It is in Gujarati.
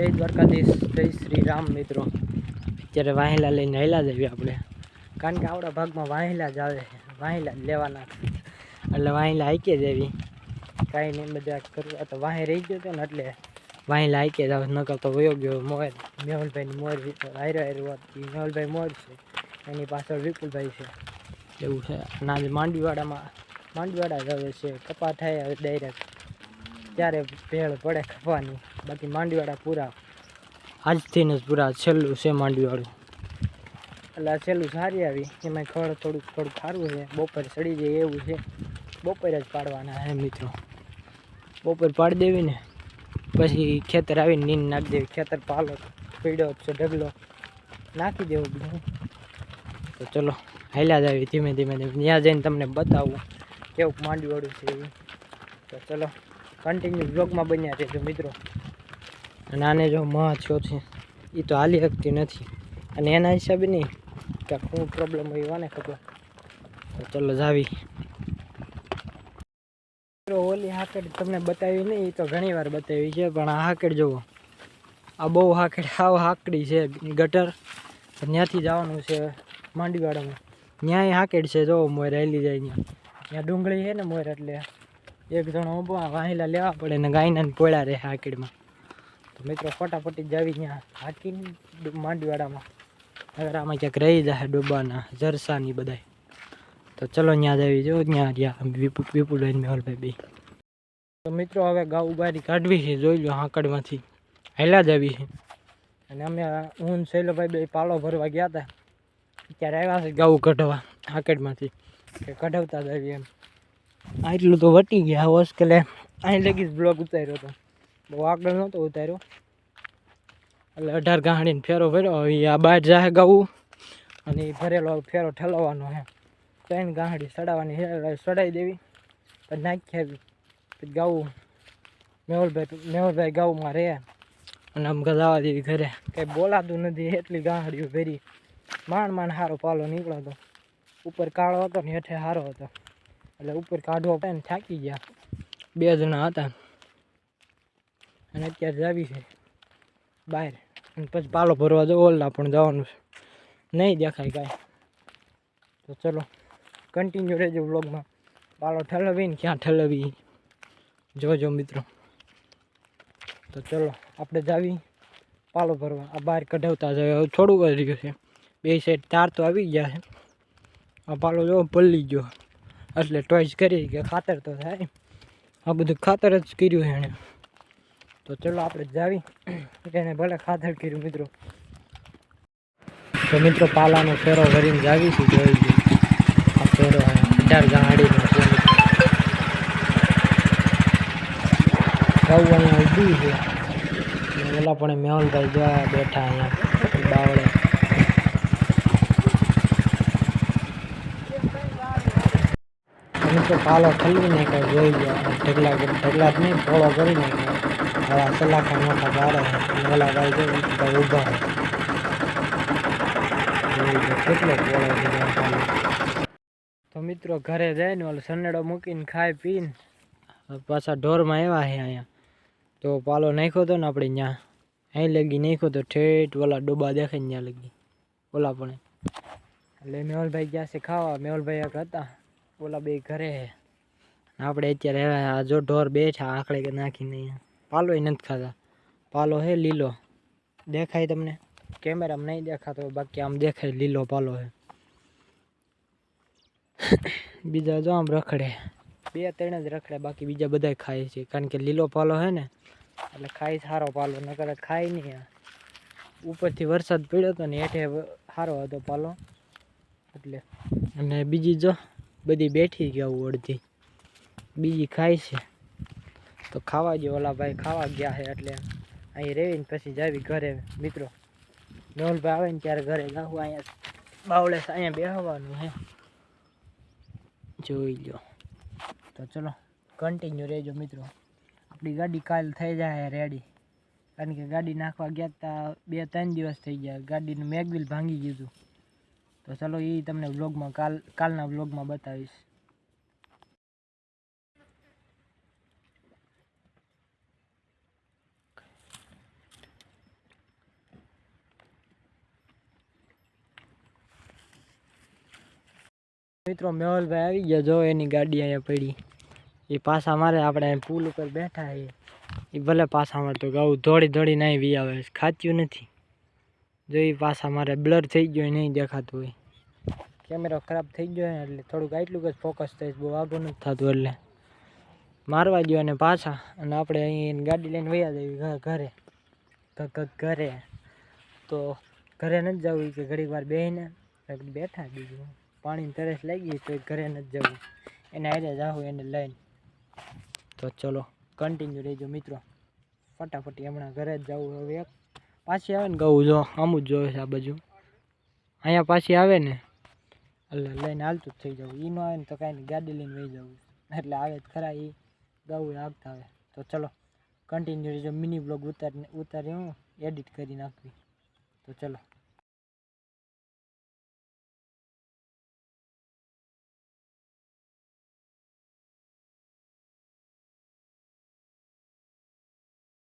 જય દ્વારકાધીશ, જય શ્રી રામ મિત્રો. અત્યારે વાહેલા લઈને હેલા જઈએ આપણે. કારણ કે આપણા ભાગમાં વાહેલા જ આવે વાહેલા જ લેવાના એટલે વાહેલા હાઈકે જ આવી. કાંઈ નહીં, બધા કરવા તો વાહે રહી ગયો હતો ને એટલે વાહેલા હાઈકે જ આવે. નકર તો વયો ગયો મોર. મેહુલભાઈની મોર હાયરો હાયરો મેહુલભાઈ મોર છે. એની પાછળ વિપુલભાઈ છે. એવું છે. અને આજે માંડવીવાડામાં, માંડવીવાડા જ આવે છે. કપા થાય ડાયરેક્ટ ત્યારે ભેળ પડે ખવાની? બાકી માંડવીવાળા પૂરા. આજથી જ પૂરા છેલ્લું છે માંડવીવાળું એટલે આ છેલ્લું સારી આવી. એમાં ખડ થોડુંક થોડુંક સારું છે. બપોર સડી જાય એવું છે. બપોર જ પાડવાના હે મિત્રો. બપોર પાડી દેવી ને પછી ખેતર આવીને નીંદ નાખી દેવી. ખેતર પાલો પીડો છે, ઢગલો. નાખી દેવું બધું. તો ચલો, હાલ્યા જ આવી ધીમે ધીમે ધીમે. ત્યાં જઈને તમને બતાવું કેવું માંડવીવાળું છે એવું. તો ચલો. કન્ટિન્યુ બ્લોગમાં બન્યા રહેજો મિત્રો. અને આને જો મહ થયો છે એ તો હાલી શકતી નથી. અને એના હિસાબે નહીં કે શું પ્રોબ્લેમ હોય એને ખબર. તો ચલો જાવી. મિત્રો, ઓલી હાકડ તમને બતાવી નહીં એ તો ઘણી વાર બતાવી છે, પણ આ હાકડ જુઓ. આ બહુ હાકડ, આવ હાકડી છે, ગટર. ત્યાંથી જવાનું છે માંડીવાડામાં ત્યાંય હાકેડ છે, જો મોર હેલી જાય ત્યાં ત્યાં ડુંગળી છે ને મોર એટલે એક જણો ઊભો વાહિલા લેવા પડે ને ગાયના પોળા રહે હાકીડમાં. તો મિત્રો ફટાફટી જાવી ત્યાં હાકી માંડવીવાડામાં અગર આમાં ક્યાંક રહી જાય ડોબાના જરસાની બધાય. તો ચલો ત્યાં જાવી જો ત્યાં રહ્યા વિપુ, વિપુલ મેહુલભાઈ બે. તો મિત્રો હવે ગાઉ ઉગારી કાઢવી છે, જોઈ લો હાકડમાંથી. હેલા જ આવી છે. અને અમે હું શૈલોભાઈ બે પાલો ભરવા ગયા હતા ત્યારે આવ્યા છે ગાઉ કઢવા હાકડમાંથી. કે કઢાવતા જ આવી એમ. આટલું તો વટી ગયા હોસ્ટેલે અહીં લગી જ બ્લોગ ઉતાર્યો હતો બહુ આગળ નહોતો ઉતાર્યો. એટલે અઢાર ગાંડીને ફેરો ભર્યો હવે આ બહાર જાહે ગાવું અને એ ભરેલો ફેરો ઠેલાવવાનો હે. ત્રણ ગાંડી સડાવવાની હે સડાવી દેવી. પછી નાખી આવી પછી ગાવું મેહુલભાઈ મેહુલભાઈ ગાઉમાં રહે. અને આમ ગજાવા દેવી ઘરે. કંઈ બોલાતું નથી, એટલી ગાંડીઓ ભરી. માંડ માંડ સારો પાલો નીકળ્યો હતો ઉપર કાળો હતો ને હેઠે સારો હતો. એટલે ઉપર કાઢવો પડે ને થાકી ગયા. બે જણા હતા. અને અત્યારે જાવી છે. બહાર. અને પછી પાલો ભરવા જવો ઓલા પણ જવાનું છે. નહીં દેખાય કાંઈ. તો ચલો કન્ટિન્યુ રહેજો વ્લોગમાં પાલો ઠલવીને ક્યાં ઠલવી? જોજો મિત્રો. તો ચલો, આપણે જાવી પાલો ભરવા. આ બહાર કઢાવતા જાય. થોડુંક જ રહ્યું છે. બે સાઈડ તાર તો આવી ગયા છે. આ પાલો જો પલ્લી ગયો. એટલે ટોઈસ કરી કે ખાતર તો થાય. આ બધું ખાતર જ કર્યું એણે. તો ચલો આપણે જાવી. એને ભલે ખાતર કર્યું, મિત્રો. તો મિત્રો, પાલાનો ફેરો ભરીને જાવી છું, જોઈ. આ ફેરો અઢાર ગાડીનો છે ગાઉ અહીંયા ઊભી છે. ઓલા પણ મેહુલભાઈ જોયા બેઠા અહીંયા, બાવળે અમે તો પાલો ઠલવી નાખ્યો, જોઈ લો ઢગલા ઢગલા જ નહીં, પોળો કરી નાખ્યો. હવે આ સલાખા મોટા બારે છે. અને ઓલા ભાઈ જો ઈ બધા ઊભા છે. જોઈ લો કેટલો પોળો છે આ પાલો. તો મિત્રો, ઘરે જઈને ઓલો સનેડો મૂકીને ખાઈ પીને, હવે પાછા ઢોરમાં આવ્યા છે અહીંયા. તો પાલો નાખ્યો હતો ને આપણે ત્યાં અહીં લગી નાખ્યો તો ઠેઠ ઓલા ડોબા દેખાય ને ત્યાં લગી. ઓલા પણ. એટલે મેહુલભાઈ ગયા છે ખાવા. મેહુલભાઈ એક હતા. ઓલા બે ઘરે છે આપણે અત્યારે હવે આ જો ઢોર બેઠા, આખડે કે નાખીને અહીંયા. પાલો નથી ખાતા. પાલો હે લીલો. દેખાય તમને? કેમેરામાં નહીં દેખાતો, બાકી આમ દેખાય લીલો પાલો છે બીજા જો આમ રખડે. બે ત્રણ જ રખડે, બાકી બીજા બધા ખાય છે. કારણ કે લીલો પાલો છે ને, એટલે ખાય સારો પાલો, નકર ખાય નહીં આ. ઉપરથી વરસાદ પડ્યો હતો ને હેઠે વ- સારો હતો પાલો. એટલે, અને બીજી જો બધી બેઠી ગયા અડધી. બીજી ખાય છે. તો ખાવા જો ઓલા ભાઈ, ખાવા ગયા છે એટલે અહીં રેવીને પછી જાવી ઘરે. મિત્રો મેહુલભાઈ આવે ને ત્યારે ઘરે જાવું અહીંયા બાવળે અહીંયા બેહવાનું હે જોઈ લો તો ચલો કન્ટિન્યુ રહેજો મિત્રો. આપણી ગાડી કાલ થઈ જાય રેડી કારણ કે ગાડી નાખવા ગયા તા બે ત્રણ દિવસ થઈ ગયા. ગાડીનું મેગવિલ ભાંગી ગયું હતું. તો ચલો એ તમને વ્લોગમાં કાલ કાલના વ્લોગમાં બતાવીશ મિત્રો મેહુલભાઈ આવી ગયા જો એની ગાડી અહીંયા પડી એ પાછા મારે આપણે પુલ ઉપર બેઠા એ ભલે પાછા મારતો ગાઉ દોડી દોડીને આવી આવે ખાચ્યું નથી જો એ પાછા મારે બ્લર થઈ ગયો નહીં દેખાતું હોય. કેમેરો ખરાબ થઈ ગયો ને એટલે થોડુંક આટલું જ ફોકસ થાય બહુ આગળ નથી થતું એટલે. મારવા ગયો અને પાછા અને આપણે અહીં ગાડી લઈને વયા જઈએ ઘરે. ઘરે. તો ઘરે નથી જવું કે ઘડીક વાર બેસીને બેઠા બીજું પાણીની તરસ લાગી તો ઘરે નથી જવું. એને હારે જાવું એને લઈને. તો ચલો કન્ટિન્યુ રહેજો મિત્રો. ફટાફટી હમણાં ઘરે જ જવું હવે એક. પાછી આવે ને કહું જો, આમું જ જોવે છે આ બાજુ. અહીંયા પાછી આવે ને, એટલે લઈને હાલતું જ થઈ જવું. એ ન આવે ને તો કાંઈ નહીં, ગાડી લઈને વહી જવું. એટલે આવે જ ખરા એ ગાવું આગતા આવે તો ચલો કન્ટિન્યુ જો મિની બ્લોગ ઉતારીને ઉતારી હું એડિટ કરી નાખવી. તો ચલો.